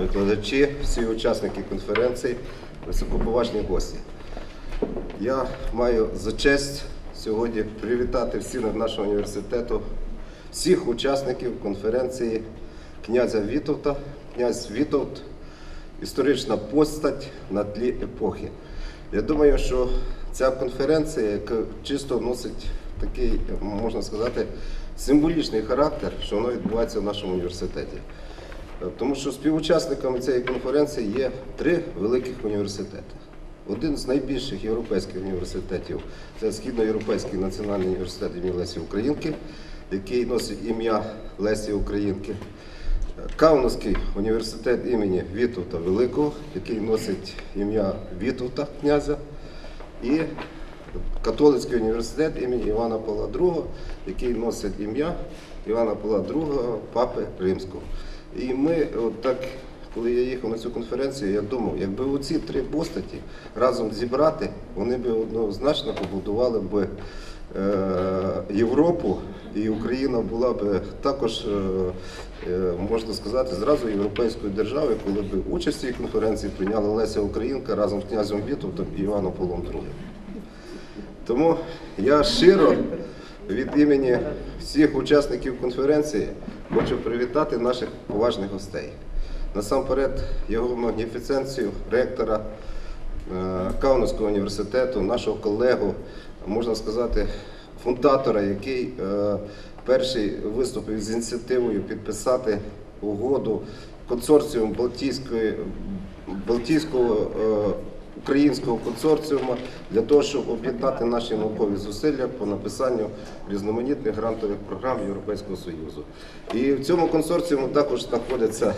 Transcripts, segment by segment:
викладачі, всі учасники конференції, високоповажні гості. Я маю за честь сьогодні привітати всіх нашого університету, всіх учасників конференції князя Вітовта. Князь Вітовт історична постать на тлі епохи. Я думаю, що ця конференція, чисто носить такий, можна сказати, символічний характер, що воно відбувається в нашому університеті. Тому що співучасниками цієї конференції є три великих університети. Один з найбільших європейських університетів це Східноєвропейський національний університет імені Лесі Українки, який носить ім'я Лесі Українки. Каунасський університет імені Вітовта Великого, який носить ім'я Вітовта князя, і католицький університет імені Івана Павла II, який носить ім'я Івана Павла II, папи Римського. І ми, от так, коли я їхав на цю конференцію, я думав, якби оці три постаті разом зібрати, вони б однозначно побудували б е, Європу, і Україна була б також, е, е, можна сказати, зразу європейською державою, коли б участь в цій конференції прийняла Леся Українка разом з князем Вітовтом і Іваном Павлом II. Тому я щиро від імені всіх учасників конференції хочу привітати наших поважних гостей. Насамперед, його магніфіценцію ректора е, Каунасського університету, нашого колегу, можна сказати, фундатора, який е, перший виступив з ініціативою підписати угоду консорціум Балтійського е, українського консорціуму для того, щоб об'єднати наші наукові зусилля по написанню різноманітних грантових програм Європейського Союзу. І в цьому консорціуму також знаходиться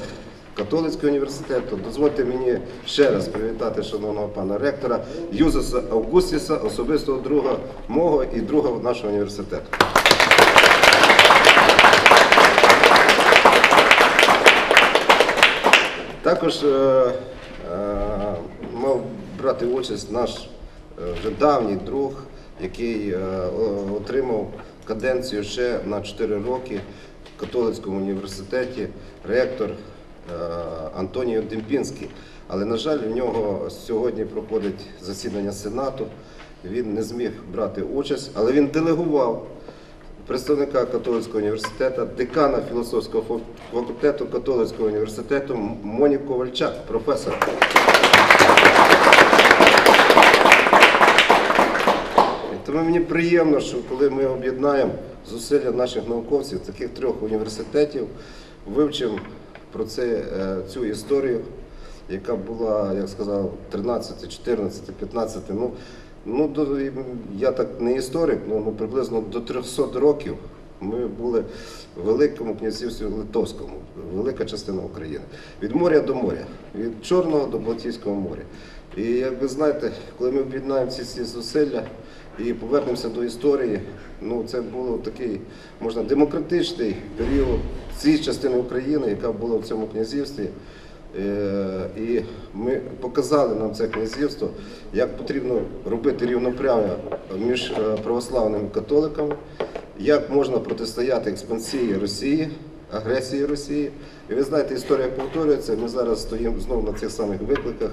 Католицький університет. Дозвольте мені ще раз привітати шановного пана ректора Юзеса Августіса, особистого друга мого і друга нашого університету. Також е, е, мав брати участь наш е, вже давній друг, який е, отримав каденцію ще на 4 роки в католицькому університеті, ректор е, Антоніо Демпінський. Але, на жаль, в нього сьогодні проходить засідання Сенату. Він не зміг брати участь, але він делегував представника католицького університету, декана філософського факультету католицького університету Моніку Ковальчак, професора. Тому мені приємно, що коли ми об'єднаємо зусилля наших науковців таких трьох університетів, вивчимо про це, е, цю історію, яка була, як сказав, 13, 14, 15, ну, ну я так не історик, ну, ну приблизно до 300 років ми були в Великому князівстві Литовському, велика частина України. Від моря до моря, від Чорного до Балтійського моря. І як ви знаєте, коли ми об'єднаємо ці всі зусилля і повернемося до історії, ну це було такий, можна, демократичний період цієї частини України, яка була в цьому князівстві. Е, І ми показали нам це князівство, як потрібно робити рівноправ'я між е, православними католиками, як можна протистояти експансії Росії, агресії Росії. І ви знаєте, історія повторюється. Ми зараз стоїмо знову на цих самих викликах.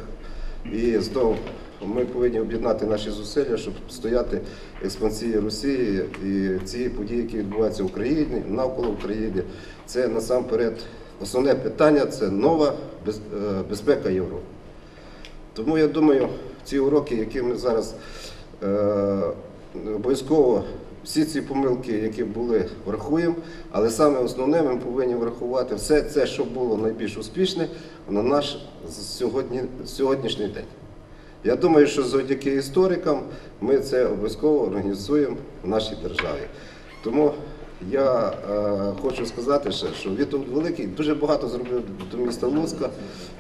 І знову ми повинні об'єднати наші зусилля, щоб стояти експансії Росії і ці події, які відбуваються в Україні, навколо України. Це насамперед основне питання це нова е, безпека Європи. Тому я думаю, ці уроки, які ми зараз е, обов'язково всі ці помилки, які були, врахуємо, але саме основне ми повинні врахувати все це, що було найбільш успішне на наш сьогодні, сьогоднішній день. Я думаю, що завдяки історикам ми це обов'язково організуємо в нашій державі. Тому я е, хочу сказати ще, що Вітовт Великий дуже багато зробив до міста Луцька.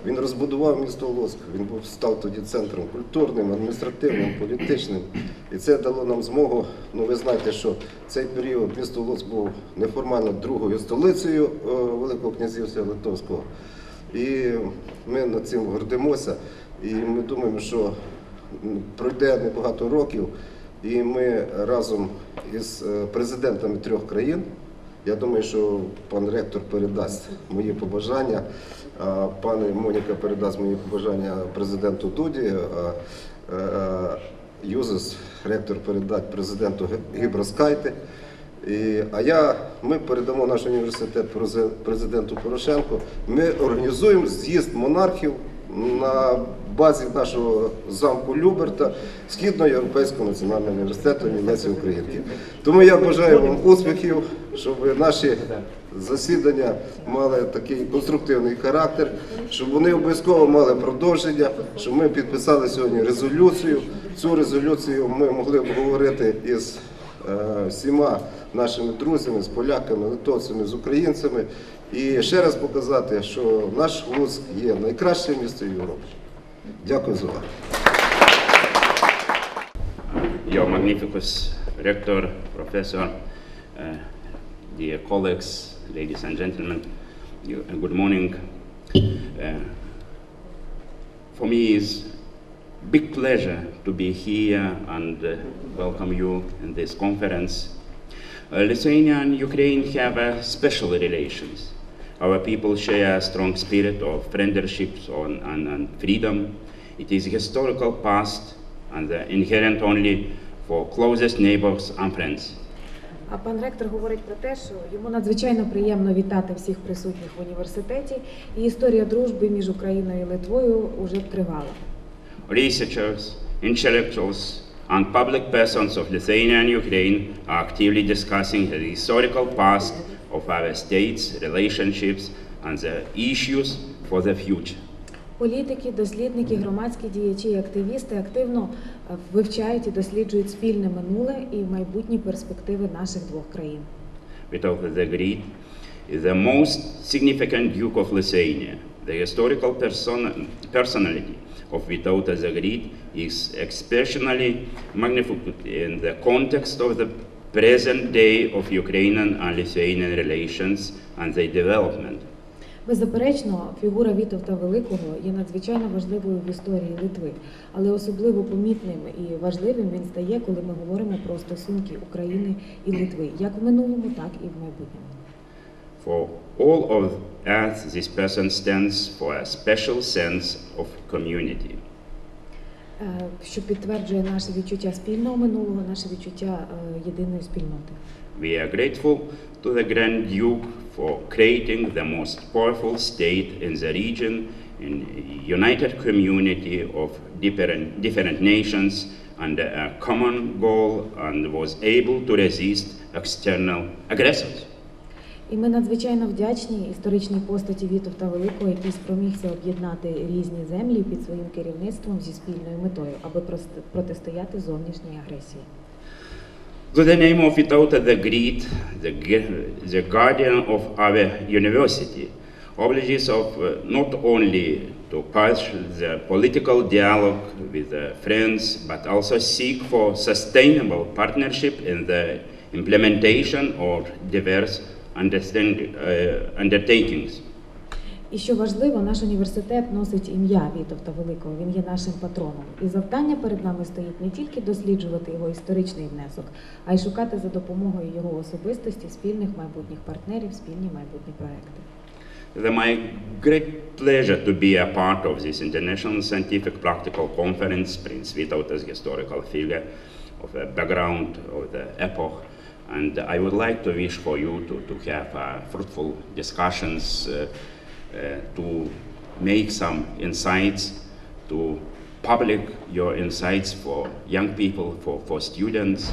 Він розбудував місто Луцьк. Він був став тоді центром культурним, адміністративним, політичним. І це дало нам змогу. Ну, ви знаєте, що цей період місто Луцьк був неформально другою столицею е, Великого князівства Литовського. І ми над цим гордимося. І ми думаємо, що пройде небагато років, і ми разом із е, президентами трьох країн. Я думаю, що пан ректор передасть мої побажання а пані Моніка передасть мої побажання президенту Дуді, Юзес, ректор, передать президенту Гіброскайте. І, а я, ми передамо наш університет президенту Порошенку. Ми організуємо з'їзд монархів на базі нашого замку Люберта Східноєвропейського національного університету Лесі Українки. Тому я бажаю вам успіхів, щоб наші засідання мали такий конструктивний характер, щоб вони обов'язково мали продовження, щоб ми підписали сьогодні резолюцію. Цю резолюцію ми могли б говорити із всіма нашими друзями, з поляками, литовцями, з українцями. І ще раз показати, що наш Луцьк є найкращим місто Європи. Дякую за увагу. Your Magnificus Rector, Professor, uh, dear colleagues, ladies and gentlemen, good morning. Uh, for me, it's big pleasure to be here and uh, welcome you in this conference. Uh, Lithuania and Ukraine have uh, special relations. Our people share a strong spirit of friendship on, and, and freedom. It is historical past and uh, inherent only for closest neighbors and friends. А пан ректор говорить про те, що йому надзвичайно приємно вітати всіх присутніх в університеті, і історія дружби між Україною і Литвою вже тривала. Researchers, intellectuals, and public persons of Lithuania and Ukraine are actively discussing the historical past of our states, relationships, and the issues for the future. Політики, дослідники, громадські діячі і активісти активно е, вивчають і досліджують спільне минуле і майбутні перспективи наших двох країн. The Great is the most significant Duke of Lithuania. The historical person- personality of Vytautas the Great is exceptionally magnificent in the context of the present day of Ukrainian and Lithuanian relations and their development. Беззаперечно, фігура Вітовта Великого є надзвичайно важливою в історії Литви, але особливо помітним і важливим він стає, коли ми говоримо про стосунки України і Литви, як в минулому, так і в майбутньому. For all of us, this person stands for a special sense of community. Е, що підтверджує наше відчуття спільного минулого, наше відчуття е, єдиної спільноти. We are grateful to the Grand Duke for creating the most powerful state in the region, in a united community of different, different nations under a common goal and was able to resist external aggressors. І ми надзвичайно вдячні історичній постаті Вітовта Великого, який спромігся об'єднати різні землі під своїм керівництвом зі спільною метою, аби протистояти зовнішній агресії. To the name of Vytauta the Great, the, the guardian of our university, obliges of uh, not only to pursue the political dialogue with the friends, but also seek for sustainable partnership in the implementation of diverse uh, undertakings. І що важливо, наш університет носить ім'я Вітовта Великого. Він є нашим патроном. І завдання перед нами стоїть не тільки досліджувати його історичний внесок, а й шукати за допомогою його особистості спільних майбутніх партнерів, спільні майбутні проекти. It my great pleasure to be a part of this international scientific practical conference, Prince Vytautas historical figure of the background of the epoch. And I would like to wish for you to, to have uh, fruitful discussions, uh, uh, to make some insights, to public your insights for young people, for, for students,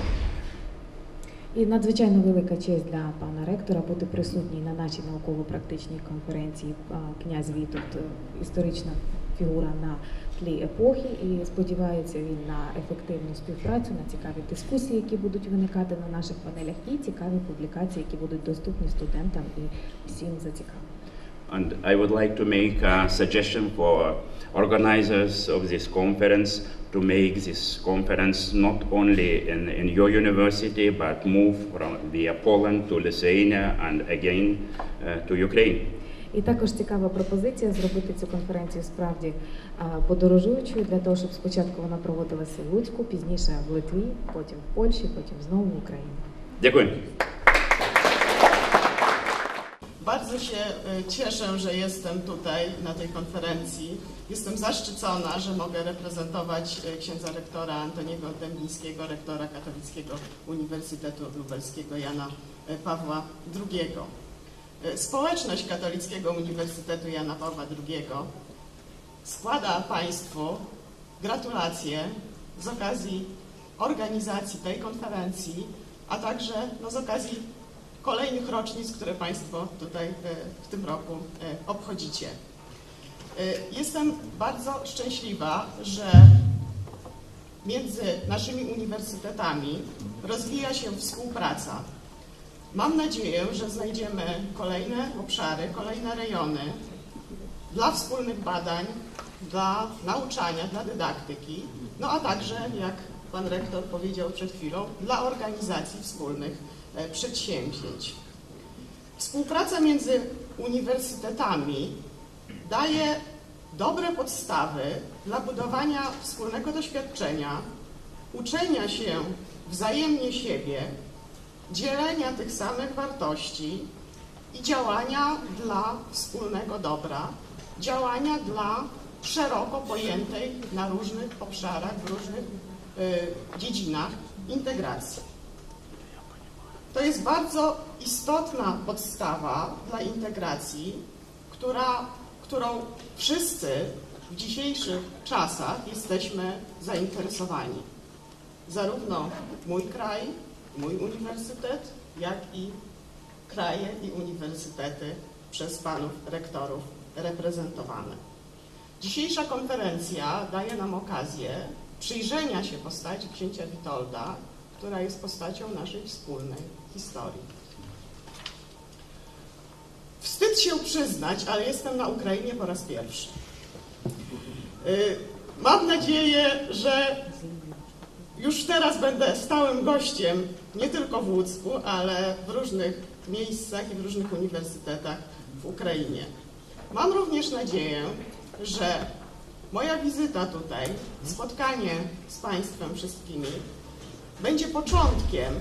І надзвичайно велика честь для пана ректора бути присутній на нашій науково-практичній конференції князь Вітовт, е, історична фігура на тлі епохи. І сподівається він на ефективну співпрацю, на цікаві дискусії, які будуть виникати на наших панелях, і цікаві публікації, які будуть доступні студентам і всім зацікавленим. And I would like to make a suggestion for organizers of this conference to make this conference not only in, in your university, but move from via Poland to Lithuania and again uh, to Ukraine. І також цікава пропозиція зробити цю конференцію справді а, подорожуючою для того, щоб спочатку вона проводилася в Луцьку, пізніше в Литві, потім в Польщі, потім знову в Україні. Дякую. Bardzo się e, cieszę, że jestem tutaj na tej konferencji. Jestem zaszczycona, że mogę reprezentować e, księdza rektora Antoniego Dębińskiego, rektora Katolickiego Uniwersytetu Lubelskiego Jana e, Pawła II. E, Społeczność Katolickiego Uniwersytetu Jana Pawła II składa Państwu gratulacje z okazji organizacji tej konferencji, a także no, z okazji kolejnych rocznic, które Państwo tutaj e, w tym roku e, obchodzicie. Jestem bardzo szczęśliwa, że między naszymi uniwersytetami rozwija się współpraca. Mam nadzieję, że znajdziemy kolejne obszary, kolejne rejony dla wspólnych badań, dla nauczania, dla dydaktyki, no a także, jak Pan Rektor powiedział przed chwilą, dla organizacji wspólnych e, przedsięwzięć. Współpraca między uniwersytetami daje dobre podstawy dla budowania wspólnego doświadczenia, uczenia się wzajemnie siebie, dzielenia tych samych wartości i działania dla wspólnego dobra, działania dla szeroko pojętej na różnych obszarach, w różnych y, dziedzinach integracji. To jest bardzo istotna podstawa dla integracji, która, którą wszyscy w dzisiejszych czasach jesteśmy zainteresowani. Zarówno mój kraj, mój uniwersytet, jak i kraje i uniwersytety przez panów rektorów reprezentowane. Dzisiejsza konferencja daje nam okazję przyjrzenia się postaci księcia Witolda, która jest postacią naszej wspólnej historii. Wstyd się przyznać, ale jestem na Ukrainie po raz pierwszy. Y, Mam nadzieję, że już teraz będę stałym gościem nie tylko w Łódzku, ale w różnych miejscach i w różnych uniwersytetach w Ukrainie. Mam również nadzieję, że moja wizyta tutaj, spotkanie z Państwem wszystkimi będzie początkiem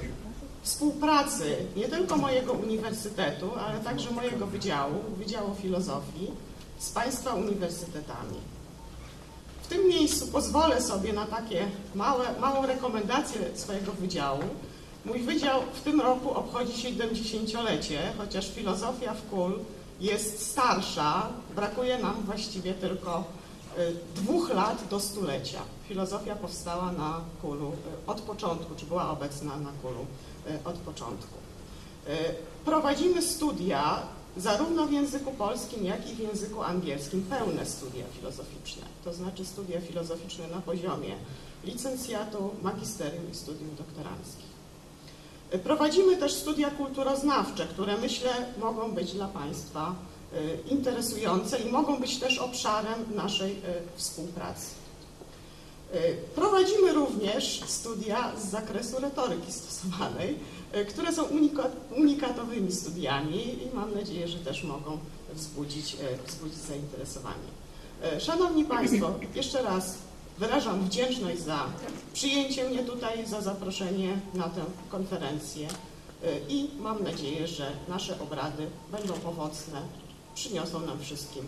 współpracy nie tylko mojego uniwersytetu, ale także mojego wydziału, Wydziału Filozofii z Państwa uniwersytetami. W tym miejscu pozwolę sobie na takie małe, małą rekomendację swojego wydziału. Mój wydział w tym roku obchodzi 70-lecie, chociaż filozofia w KUL jest starsza. Brakuje nam właściwie tylko y, dwóch lat do stulecia. Filozofia powstała na KUL-u y, od początku, czy była obecna na KUL-u y, od początku. Prowadzimy studia zarówno w języku polskim, jak i w języku angielskim, pełne studia filozoficzne, to znaczy studia filozoficzne na poziomie licencjatu, magisterium i studium doktoranckich. Prowadzimy też studia kulturoznawcze, które myślę mogą być dla Państwa y, interesujące i mogą być też obszarem naszej y, współpracy. Y, Prowadzimy również studia z zakresu retoryki stosowanej, które są unika- unikatowymi studiami i mam nadzieję, że też mogą wzbudzić, y, wzbudzić zainteresowanie. Y, Szanowni Państwo, jeszcze raz wyrażam wdzięczność za przyjęcie mnie tutaj, za zaproszenie na tę konferencję y, i mam nadzieję, że nasze obrady będą owocne, przyniosą nam wszystkim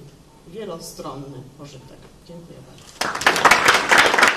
wielostronny pożytek. Dziękuję bardzo.